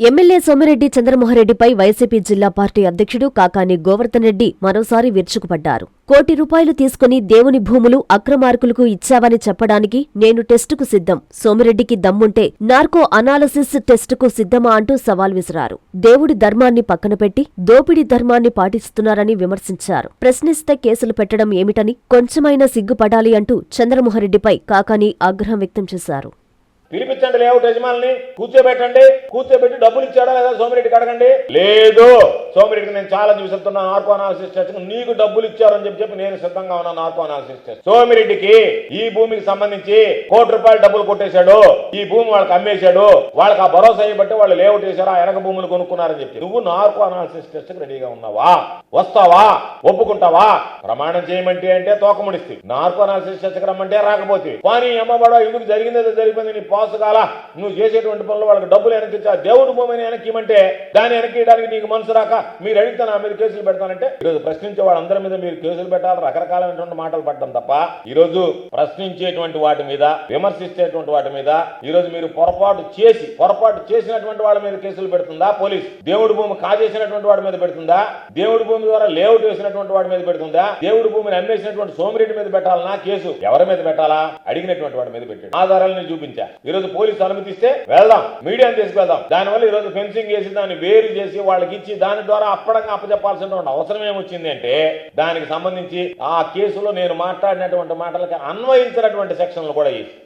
MLA Somireddy చంద్రమోహన్రెడ్డిపై YCP జిల్లా party అధ్యక్షుడు కాకాని గోవర్ధన్ రెడ్డి మరోసారి విరుచుకుపడ్డారు. కోటి రూపాయలు తీసుకుని దేవుని భూములు అక్రమార్కులకు ఇచ్చావని చెప్పడానికి నేను టెస్టుకు సిద్ధం. సోమిరెడ్డికి దమ్ముంటే నార్కో అనాలసిస్ టెస్టుకు సిద్ధమా అంటూ సవాల్ విసిరారు. దేవుడి ధర్మాన్ని పక్కన పెట్టి దోపిడీ ధర్మాన్ని పాటిస్తున్నారని విమర్శించారు. ప్రశ్నిస్తే కేసులు పెట్టడం ఏమిటని కొంచెమైనా సిగ్గుపడాలి అంటూ చంద్రమోహన్రెడ్డిపై కాకాని ఆగ్రహం వ్యక్తం చేశారు. పిలిపించండి లేఅవుట్ యజమాని కూర్చోబెట్టండి కూర్చోబెట్టి డబ్బులు ఇచ్చాడా లేదా సోమిరెడ్డికి అడగండి? లేదు. సోమిరెడ్డికి నేను చాలా చూపిస్తున్నా నార్కో అనాలిసిస్ టెస్ట్ నీకు డబ్బులు ఇచ్చారని చెప్పి చెప్పి నేను సిద్ధంగా ఉన్నా నార్కో అనాలిసిస్ టెస్ట్ సోమిరెడ్డికి ఈ భూమికి సంబంధించి కోటి రూపాయలు డబ్బులు కొట్టేశాడు ఈ భూమి వాళ్ళకి అమ్మేశాడు వాళ్ళకి ఆ భరోసా ఇవ్వబట్టి వాళ్ళు లేఅవుట్ వేశారు ఆ వెనక భూములు కొనుక్కున్నారని చెప్పి. నువ్వు నార్కో అనాలిసిస్ టెస్ట్ రెడీగా ఉన్నావా? వస్తావా? ఒప్పుకుంటావా? ప్రమాణం చేయమంటే అంటే తోకముడిస్తే. నార్కో అనాలిసిస్ టెస్ట్ రమ్మంటే రాకపోతే. కానీ అమ్మబడో ఎందుకు జరిగిందో జరిగిపోయింది నీ పాసు కాల? నువ్వు చేసేటువంటి పనులు వాళ్ళకి డబ్బులు వెనక్కి ఇచ్చా దేవుడి భూమిని వెనక్కి ఇవ్వమంటే దాన్ని వెనక్కి నీకు మనసు రాక మీరు అడిగితే నా మీద కేసులు పెడతానంటే ఈరోజు ప్రశ్నించే వాళ్ళందరి మీద మీరు కేసులు పెట్టాలి రకరకాలైనటువంటి మాటలు పడడం తప్ప ఈ రోజు ప్రశ్నించేటువంటి వాటి మీద విమర్శించేటువంటి వాటి మీద ఈ రోజు మీరు పొరపాటు చేసి పొరపాటు చేసినటువంటి వాళ్ళ మీద కేసులు పెడుతుందా పోలీస్? దేవుడి భూమి కాజేసినటువంటి వాడి మీద పెడుతుందా? దేవుడి భూమి ద్వారా లేఅవుట్ వేసినటువంటి వాడి మీద పెడుతుందా? దేవుడి భూమిని అమ్మేసినటువంటి సోమిరెడ్డి మీద పెట్టాలనా కేసు? ఎవరి మీద పెట్టాలా? అడిగినటువంటి వాడి మీద పెట్టాడు. ఆధారాలను చూపించా. ఈ రోజు పోలీసు అనుమతిస్తే వెళ్దాం. మీడియాని తీసుకెళ్దాం. దానివల్ల ఈ రోజు ఫెన్సింగ్ చేసి దాన్ని వేరు చేసి వాళ్ళకి ఇచ్చి దాని ద్వారా అప్పడంగా అప్పచెప్పాల్సినటువంటి అవసరం ఏమొచ్చింది అంటే దానికి సంబంధించి ఆ కేసులో నేను మాట్లాడినటువంటి మాటలకి అన్వయించినటువంటి సెక్షన్లు కూడా వేసి